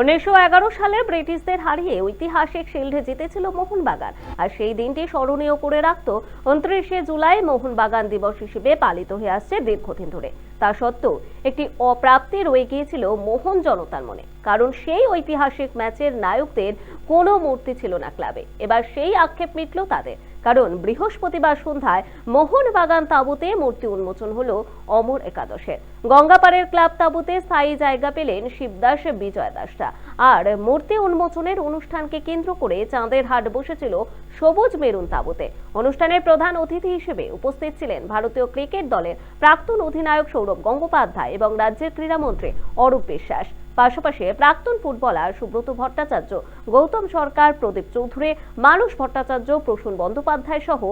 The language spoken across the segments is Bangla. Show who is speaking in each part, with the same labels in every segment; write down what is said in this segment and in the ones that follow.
Speaker 1: উনিশশো এগারো সালে ব্রিটিশদের হারিয়ে ঐতিহাসিক শিল্ডে জিতেছিল মোহনবাগান। আর সেই দিনটি স্মরণীয় করে রাখত উনত্রিশে জুলাই মোহনবাগান দিবস হিসেবে পালিত হয়ে আসছে দীর্ঘদিন ধরে। তা সত্ত্বেও একটি অপ্রাপ্তি রয়ে গিয়েছিল মোহন জনতার মনে। কারণ সেই ঐতিহাসিক ম্যাচের নায়কদের কোনো মূর্তি ছিল না ক্লাবে। এবার সেই আক্ষেপ মিটল তাদের। কারণ বৃহস্পতিবার সন্ধ্যায় মোহনবাগান তাঁবুতে মূর্তি উন্মোচন হল অমর একাদশের গঙ্গাপাড়ের ক্লাব তাঁবুতে স্থায়ী জায়গা পেলেন শিবদাস বিজয় দাসরা আর মূর্তি উন্মোচনের অনুষ্ঠানকে কেন্দ্র করে চাঁদের হাট বসেছিল সবুজ মেরুন তাঁবুতে। অনুষ্ঠানের প্রধান অতিথি হিসেবে উপস্থিত ছিলেন ভারতীয় ক্রিকেট দলের প্রাক্তন অধিনায়ক সৌরভ গঙ্গোপাধ্যায় এবং রাজ্যের ক্রীড়ামন্ত্রী অরূপ বিশ্বাস। পাশাপাশি প্রাক্তন ফুটবলার সুব্রত ভট্টাচার্য, গৌতম সরকার, প্রদীপ চৌধুরী, মানস ভট্টাচার্য, প্রসূন বন্দ্যোপাধ্যায় সহ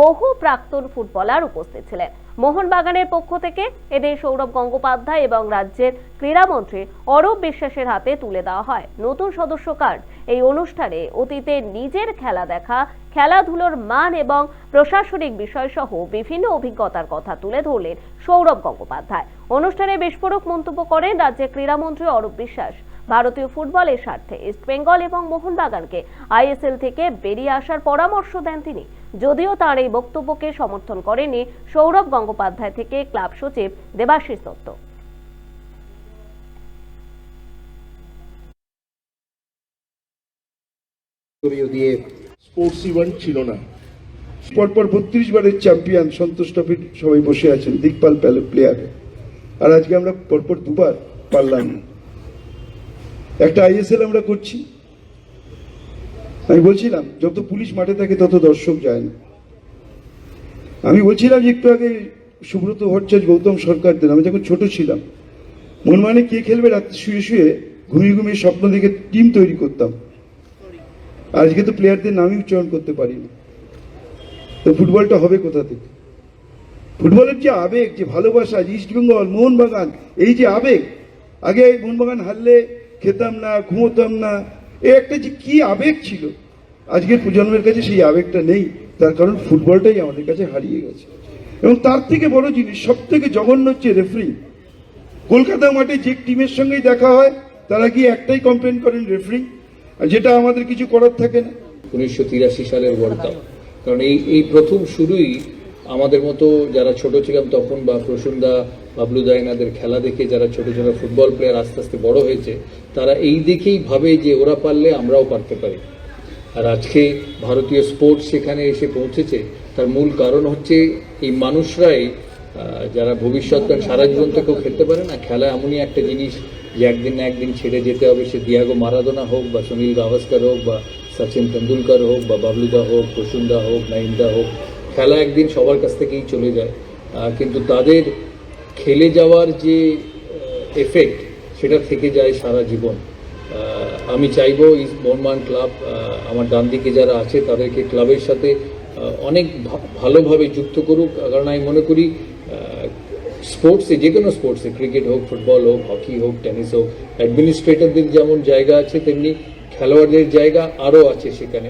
Speaker 1: বহু প্রাক্তন ফুটবলার উপস্থিত ছিলেন। মোহনবাগানের পক্ষ থেকে এদের সৌরভ গঙ্গোপাধ্যায় এবং রাজ্যের ক্রীড়ামন্ত্রী অরূপ বিশ্বাসের হাতে তুলে দেওয়া হয়। নতুন সদস্য কার্ড। এই অনুষ্ঠানে অতীতে নিজের খেলা দেখা, খেলাধুলোর মান এবং প্রশাসনিক বিষয়সহ বিভিন্ন অভিজ্ঞতার কথা তুলে ধরলেন সৌরভ গঙ্গোপাধ্যায়। অনুষ্ঠানে বিস্ফোরক মন্তব্য করেন রাজ্যের ক্রীড়ামন্ত্রী অরূপ বিশ্বাস। ভারতীয় ফুটবলের স্বার্থে ইস্টবেঙ্গল এবং মোহনবাগানকে আইএসএল থেকে বেরিয়ে আসার পরামর্শ দেন তিনি। যদিও তার এই বক্তব্যকে সমর্থন করেনি সৌরভ গঙ্গোপাধ্যায় থেকে ক্লাব সচিব দেবাশিস দত্ত।
Speaker 2: স্পোর্টস ইভেন্ট ছিল না। পরপর বত্রিশ বারের চ্যাম্পিয়ন সন্তোষ ট্রফির সবাই বসে আছেন দিকপাল প্লেয়ার আর আজকে আমরা পরপর দুবার পারলাম একটা আইএসএল আমরা করছি। আমি বলছিলাম, যত পুলিশ মাঠে থাকে তত দর্শক যায় না। আমি বলছিলাম যে একটু আগে সুব্রত ভট্টাচার্য, গৌতম সরকারদের আমি যখন ছোট ছিলাম, মন মানে কে খেলবে? রাত্রে শুয়ে শুয়ে ঘুমিয়ে ঘুমিয়ে স্বপ্ন দেখে টিম তৈরি করতাম। আজকে তো প্লেয়ারদের নামই উচ্চারণ করতে পারি না। তো ফুটবলটা হবে কোথা থেকে? ফুটবলের যে আবেগ, যে ভালোবাসা ইস্টবেঙ্গল, মোহনবাগান, এই যে আবেগ, আগে মোহনবাগান হারলে খেতাম না, ঘুমোতাম না। এই একটা যে কি আবেগ ছিল। আজকের প্রজন্মের কাছে সেই আবেগটা নেই। তার কারণ ফুটবলটাই আমাদের কাছে হারিয়ে গেছে। এবং তার থেকে বড় জিনিস সব থেকে জঘন্য হচ্ছে রেফারি। কলকাতা মাঠে যে টিমের সঙ্গেই দেখা হয়, তারা কি একটাই কমপ্লেন করেন, রেফারি? আর যেটা আমাদের কিছু করার থাকে না।
Speaker 3: উনিশশো তিরাশি সালের ওয়ার্ল্ড কাপ কারণ এই এই প্রথম শুরুই আমাদের মতো যারা ছোট ছিলাম তখন বা প্রসুন্দা বাবলু দায়নাদের খেলা দেখে যারা ছোট ছোট ফুটবল প্লেয়ার আস্তে আস্তে বড় হয়েছে, তারা এই দেখেই ভাবে যে ওরা পারলে আমরাও পারতে পারি। আর আজকে ভারতীয় স্পোর্টস সেখানে এসে পৌঁছেছে, তার মূল কারণ হচ্ছে এই মানুষরাই যারা ভবিষ্যৎ সারা জীবন থেকেও খেলতে পারে না, খেলা এমনই একটা জিনিস যে একদিন না একদিন ছেড়ে যেতে হবে। সে দিয়াগো মারাদোনা হোক বা সুনীল গাভাস্কর হোক বা সচিন তেন্ডুলকার হোক বা বাবলুদা হোক প্রসুন্দা হোক নাইমদা হোক খেলা একদিন সবার কাছ থেকেই চলে যায়। কিন্তু তাদের খেলে যাওয়ার যে এফেক্ট সেটা থেকে যায় সারা জীবন। আমি চাইব এই বর্মান ক্লাব আমার ডান দিকে যারা আছে তাদেরকে ক্লাবের সাথে অনেক ভালোভাবে যুক্ত করুক। কারণ আমি মনে করি স্পোর্টসে, যে কোনো স্পোর্টসে, ক্রিকেট হোক, ফুটবল হোক, হকি হোক, টেনিস হোক, অ্যাডমিনিস্ট্রেটরদের যেমন জায়গা আছে, তেমনি খেলোয়াড়দের জায়গা আরও আছে সেখানে।